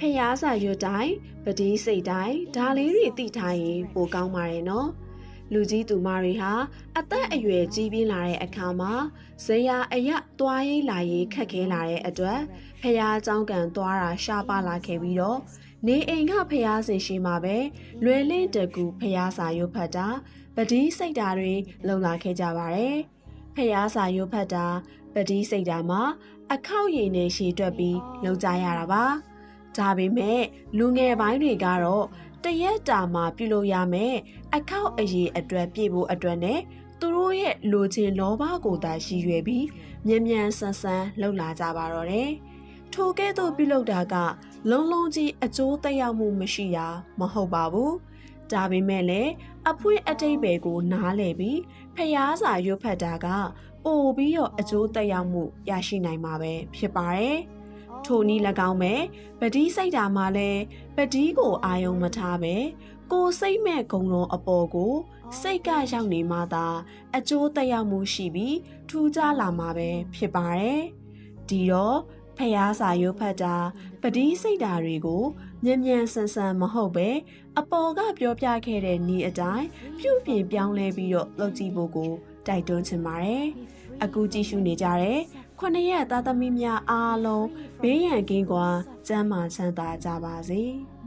ဖျားစာရွတ်တိုင်းပတိစိတ်တိုင်းဒါလေးတွေသိထားရင်ပိုကောင်းပါတယ်နော်လူကြီးသူမတွေဟာအသက်အရွယ်ကြီးပြင်းလာတဲ့အခါမှာဇရာအရသွားရေးလာရေးခက်ခဲလာတဲ့အတွက်ဖျားเจ้าကန်သွားတာရှားပါလာခဲ့ပြီးတော့နေအိမ်ကဖျားစင်ရှိမှာပဲလွယ်လင့်တကူဖျားစာရွတ်ဖတ်တာပတိစိတ်တာတွေလုံလာခဲ့ကြပါတယ်ဖျားစာရွတ်ဖတ်တာ ပတိစိတ်တာမှာအခောက်ရည်နဲ့ရှည်တွက်ပြီးလုံကြရတာပါဒါပေမဲ့လူငယ်ပိုင်းတွေကတော့တရက်တာမှာပြုလုပ်ရမယ်အခောက်အရေးအတွက်ပြည့်ဖို့အတွက်နဲ့သူတို့ရဲ့လိုချင်လောဘကိုသာရှိရွယ်ပြီးမြန်မြန်ဆန်ဆန်လှုပ်လာကြပါတော့တယ်။ထိုကဲ့သို့ပြုလုပ်တာက လုံးလုံးကြီးအကျိုးသက်ရောက်မှုမရှိတာမဟုတ်ပါဘူး။ဒါပေမဲ့လည်းအဖွင့်အတိတ်ပဲကိုနားလည်ပြီးဖျားစာရွတ်ဖတ်တာက ပိုပြီးတော့အကျိုးသက်ရောက်မှုရရှိနိုင်မှာပဲဖြစ်ပါတယ်။ထိုနည်း၎င်းပဲပတိစိတ်ဓာမှာလဲပတိကိုအာယုံမထားပဲကိုစိတ်မဲ့ဂုံတော်အပေါ်ကိုစိတ်ကရောက်နေမှသာအကျိုးသက်ရောက်မှုရှိပြီးထူးခြားလာမှာပဲဖြစ်ပါတယ်။ဒီတော့ဖျားစာရုပ်ဖတ်တာပတိစိတ်ဓာတွေကိုမြန်မြန်ဆန်ဆန်မဟုတ်ပဲအပေါ်ကပြောပြခဲ့တဲ့ဤအတိုင်းပြုပြင်ပြောင်းလဲပြီးတော့လုပ်ကြည့်ဖို့ကို တိုက်တွန်းချင်ပါတယ်။အခုကြည့်ရှုနေကြတဲ့ခုနှစ်ရက်သားသမီးများအားလုံးဘေးရန်ကင်းကွာကျမ်းမာချမ်းသာကြပါစေ။